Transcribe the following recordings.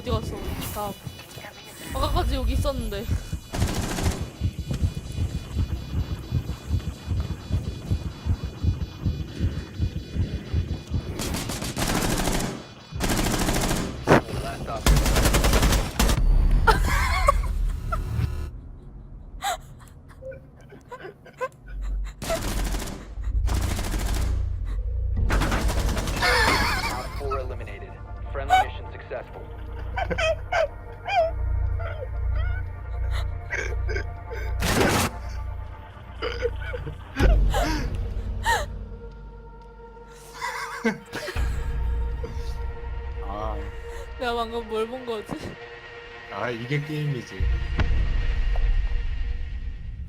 어디 갔어? 나 아까까지 여기 있었는데. 아, 내가 방금 뭘 본 거지? 아 이게 게임이지.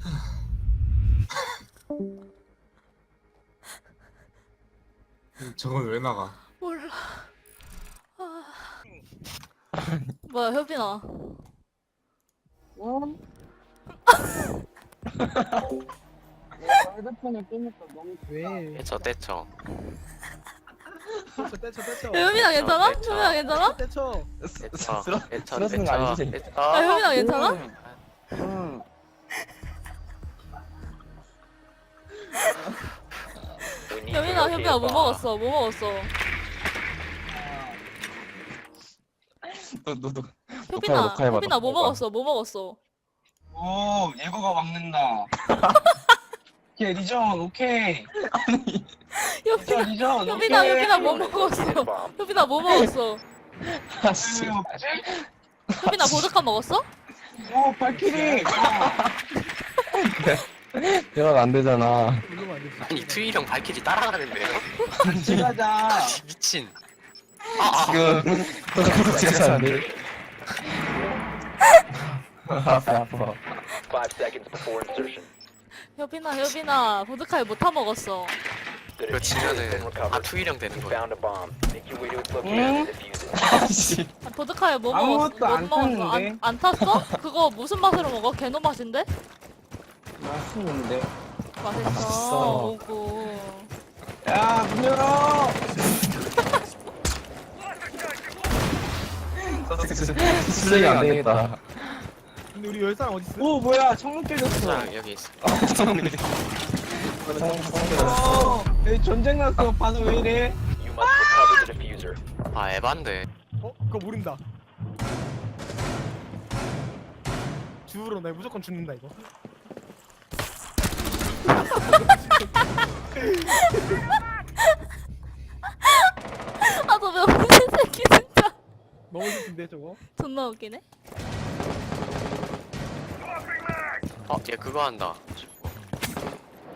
저건 왜 나가? 몰라. 아. 뭐야, 협빈아. 응? 핸드폰을 끄니까 너무 왜? 떼쳐 떼쳐 떼쳐 떼쳐 떼쳐 야, 협빈아 괜찮아? 협빈아 괜찮아? 떼쳐 떼쳐 쓰러- 떼쳐 쓰러지는 거 아니지? 야, 떼쳐 협빈아 괜찮아? to 협빈아, locate 협빈아 a 뭐 bomb. 먹었어? 뭐 먹었어? 너 너너 협빈아, 녹화해봐, 협빈아 뭐 녹화해봐. 먹었어? 뭐 먹었어? 오 예고가 막는다 오케이 리전 오케이 협빈아, 리전 리전 협빈아, 오케이. 협빈아 뭐 먹었어? 협빈아 뭐 먹었어? 아씨 협빈아 보드카 먹었어? 오 발키리 안 되잖아 이러면 안 되지 아니 트윌 형 발키리 따라가는데요? 같이 가자 미친 지금 같이 안 돼. 아파 아파 Five seconds before insertion. 협빈아, 협빈아 보드카에 뭐타 먹었어? The 이거 지면은. 아 트윌형 되는 거야. 아씨 아, 보드카에 뭐 먹었어? 아무것도 뭐안 먹었어? 탔는데? 안, 안 탔어? 그거 무슨 맛으로 먹어? 개노 맛인데? 맛있는데 맛있어. 맛있어. 오고. 야문 열어 쓰레기 안 되겠다 근데 우리 열 사람 어디 있어? 오 뭐야 창문 깨졌어 자 여기 있어 어, 여기 전쟁 났어 반응 왜 이래 You must recover the diffuser. 아 에반데 어? 그거 모른다 주우러 내 무조건 죽는다 이거 아, 저 명신 새끼 진짜. 너무 슬픈데 저거 존나 웃기네. 어 얘 그거 한다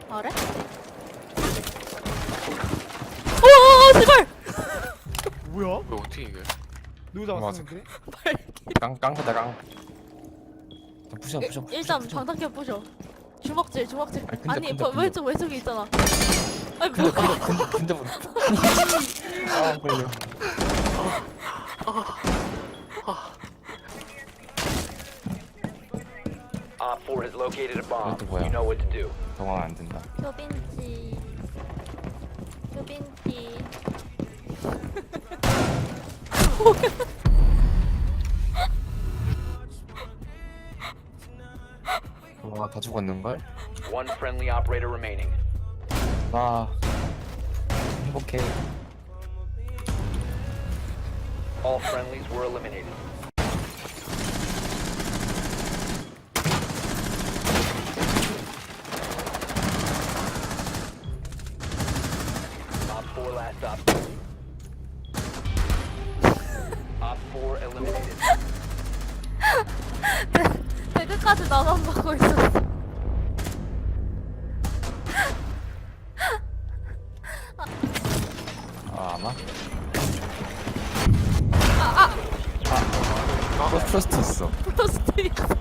아, 그래? 오, 제발! 뭐야? 왜 어떻게 이겨 누구 잡았어 근데? 깡 깡보다 깡 부셔 부셔 일- 일단 방탄캐 부셔. 주먹질, 주먹질. 아니, 근데, 아니, 근데, 버- 근데. 왼쪽, 왼쪽에 있잖아. 아니, 뭐야. 근데 근데 뭐 아, 걸려. Op 4 has located a bomb. 이것도 뭐야? You know what to do. 동안 안 된다. 효빈지. 효빈지. 와, 다 죽었는 걸? One friendly operator remaining. 와. 행복해. All friendlies were eliminated. Last op. Op 4 eliminated. 배그까지 나만 보고 있었어. 아, 아마? 아, 아. 또 프로스트 있어. 프로스트 있어.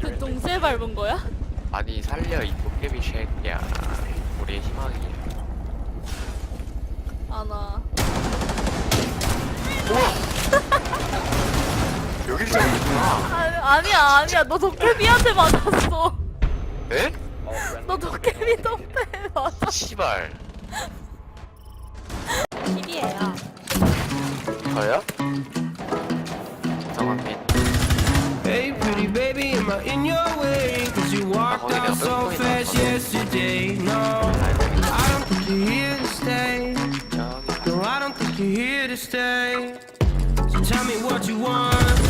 그 동시에 밟은 거야? 많이 살려 이 도깨비 새끼야. 우리의 희망이야. 아나. 여기 있잖아 있구나. 아니, 아니야 아니야. 너 도깨비한테 맞았어. 에? 너 도깨비 덕분에 맞아 씨발. 킬이에요. 저요? 정확히 so fast yesterday. No, I don't think you're here to stay. No, I don't think you're here to stay. So tell me what you want.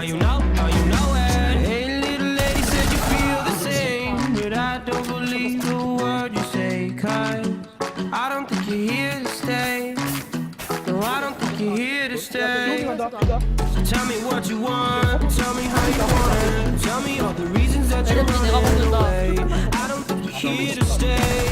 Now you know, now you know it. Hey, little lady, said you feel the same. But I don't believe the word you say, cause I don't think you're here to stay. No, I don't think you're here to stay. So tell me what you want, tell me how you want it. Tell me all the reasons that you're running away here to stay.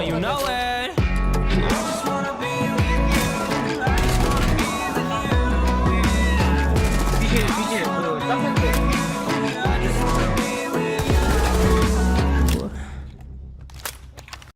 you know it.